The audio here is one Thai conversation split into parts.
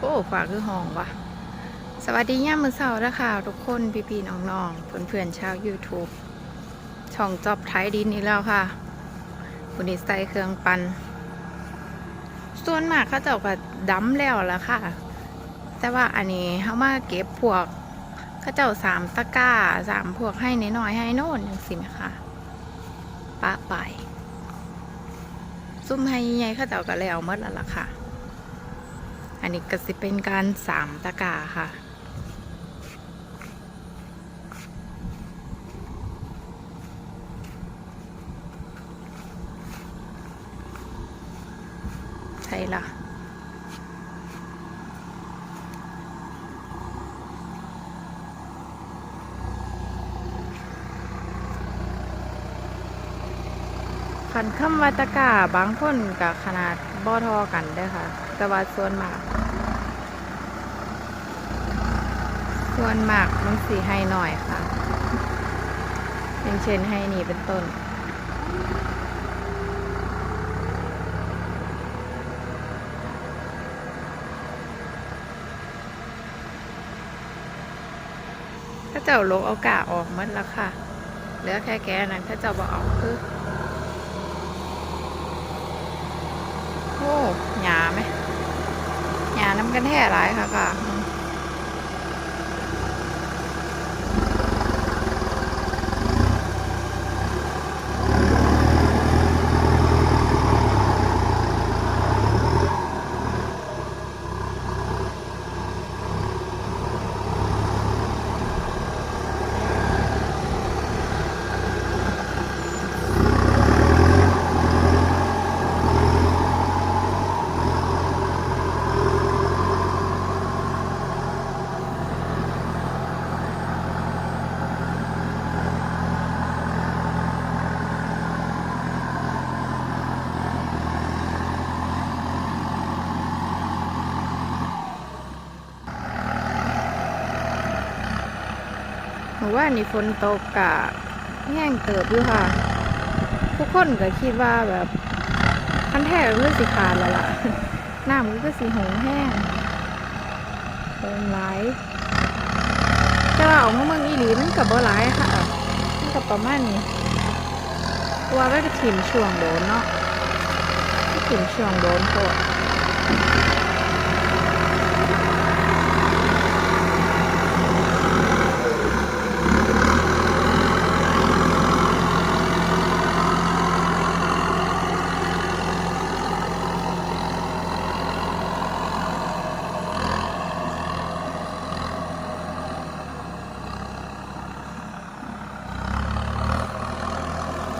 โอ้ฝาคือห้องวะสวัสดีย่ามมือเสาร์นะคะทุกคนพี่ๆน้องๆเพื่อนๆชาว YouTube ช่องจอบไทยดินอีกแล้วค่ะคุณนิสัยเครื่องปัน ส่วนมากเขาเจ้าก็ดำแล้วละค่ะ แต่ว่าอันนี้เขามาเก็บพวกเขาเจ้าสามตะก้าสามพวกให้น้อยให้โน่นอย่างสิไหมคะปะไปซุ่มให้ใหญ่ๆเขาเจ้าก็แล้วหมดแล้วล่ะค่ะ อันนี้ก็สิเป็นการสามตะกาค่ะ ใช่ละขันคำวัตกาบางคนกับขนาดบ่อทอกันเด้ค่ะ แต่ว่าส่วนมาก ส่วนมากมันสีให้หน่อยค่ะ อย่างเช่นให้นี่เป็นต้นถ้าเจ้าลกเอากาออกมัดแล้วค่ะ เหลือแค่แกนั้นถ้าเจ้าบอออกคือ โอ้หยาไหมหยาน้ำ กันแท้หลายค่ะค่ะ อืมหนูว่านี่ฝนตกกะแห้งเติบอยู่ค่ะ ทุกคนก็คิดว่าแบบคันแท้ก็คือสิขาดแล้วล่ะน้ำมันก็สีหงแห้งโหงไหลแต่ว่าออกมาเมืองอีหลีมันกับบ่หลค่ะมันกับประมาณนี้เพราะว่าก็จะถิ่มช่วงโดนเนาะถิ่มช่วงโดนโคตร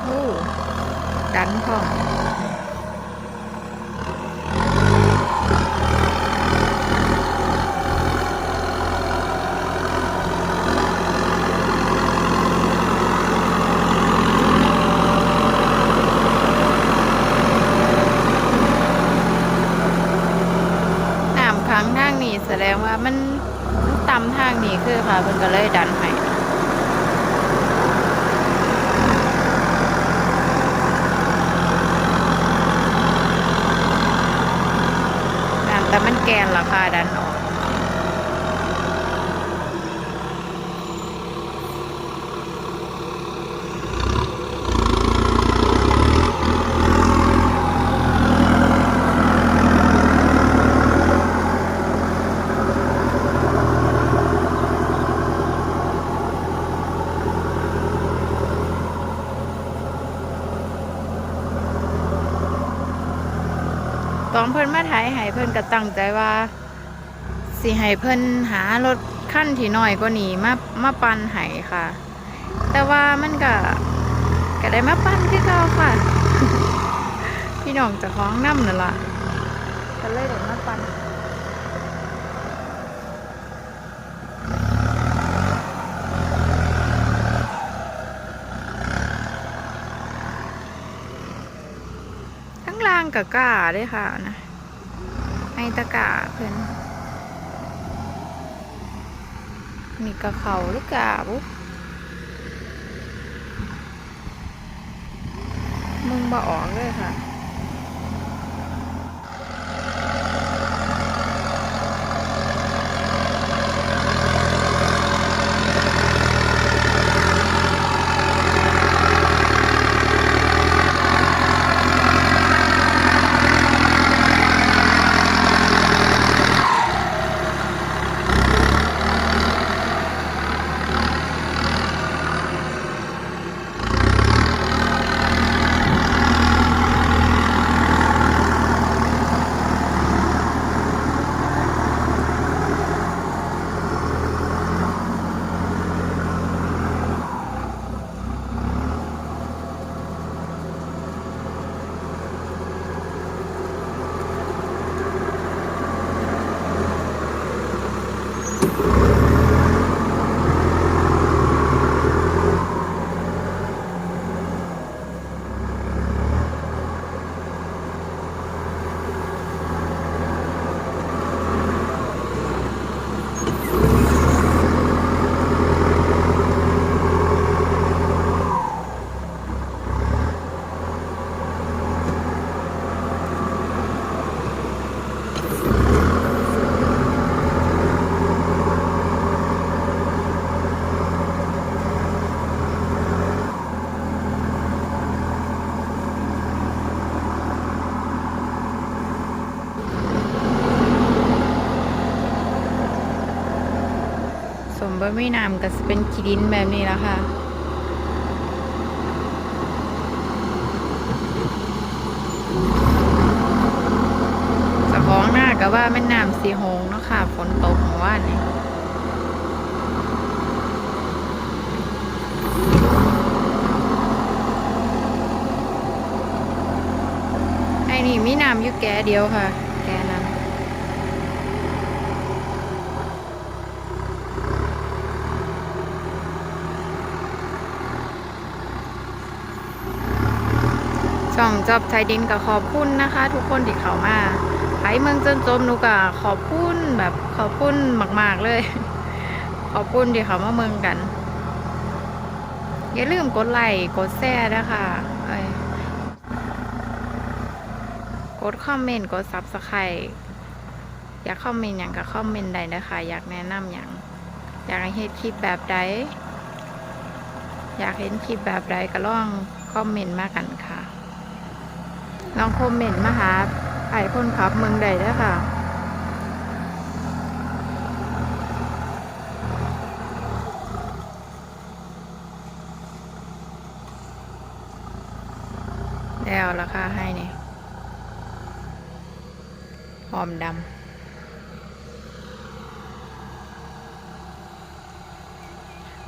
โอ้ ดันพร้อมน้ำค้างทางนี้แสดงว่ามันมันต่ำทางนี้คือค่ะเพิ่นก็เลยดันให้ น้ำ แต่มันแกนราคาดันออก ตองเพิ่นมาไถให้เพิ่นก็ตั้งใจว่าสิให้เพิ่นหารถขั้นที่น้อยกว่านี้มามาปั่นให้ค่ะ แต่ว่ามันก็ก็ได้มาปั่นคือเก่าค่ะ พี่น้องจะคล้องน้ำนั่นล่ะก็เลยได้มาปั่น ทั้งล่างกับกาด้วยค่ะนะไอตะกร้าเพื่อนมีกระเขาหรือกาบุ๊มึงบ่ออกเลยค่ะำบ่มีน้ำก็สิเป็นขี้ดินแบบนี้และค่ะสะพ้องหน้าก็ว่าแม่น้ำสีหงเนาะค่ะฝนตกเมื่อวานนี้ไอ้นี่มีน้ำอยู่แก่เดียวค่ะ แก่นั้ นช่องจอบไทยดินก็ขอบคุณนะคะ ทุกคนที่เขามาไผเมืองจนจมหนูก็ขอบคุณแบบขอบคุณมาก ๆ เลย ขอบคุณที่เขามาเมืองกัน อย่าลืมกดไลค์กดแชร์นะคะกดคอมเมนต์กดซับสไครต์อยากคอมเมนต์อย่างก็คอมเมนต์ได้นะคะ อยากแนะนำอย่าง อยากให้เห็นคลิปแบบใดอยากเห็นคลิปแบบใดก็ล่องคอมเมนต์มากัน ลองคอมเมนต์มาหาไอ้คนขับเมืองใดด้วยค่ะแล้วราคาให้นี่หอมดำ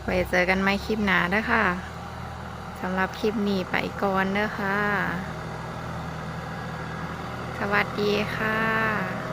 ไว้เจอกันไหมคลิปหนาเด้อค่ะ สำหรับคลิปนี้ไปก่อนเด้อค่ะ สวัสดีค่ะ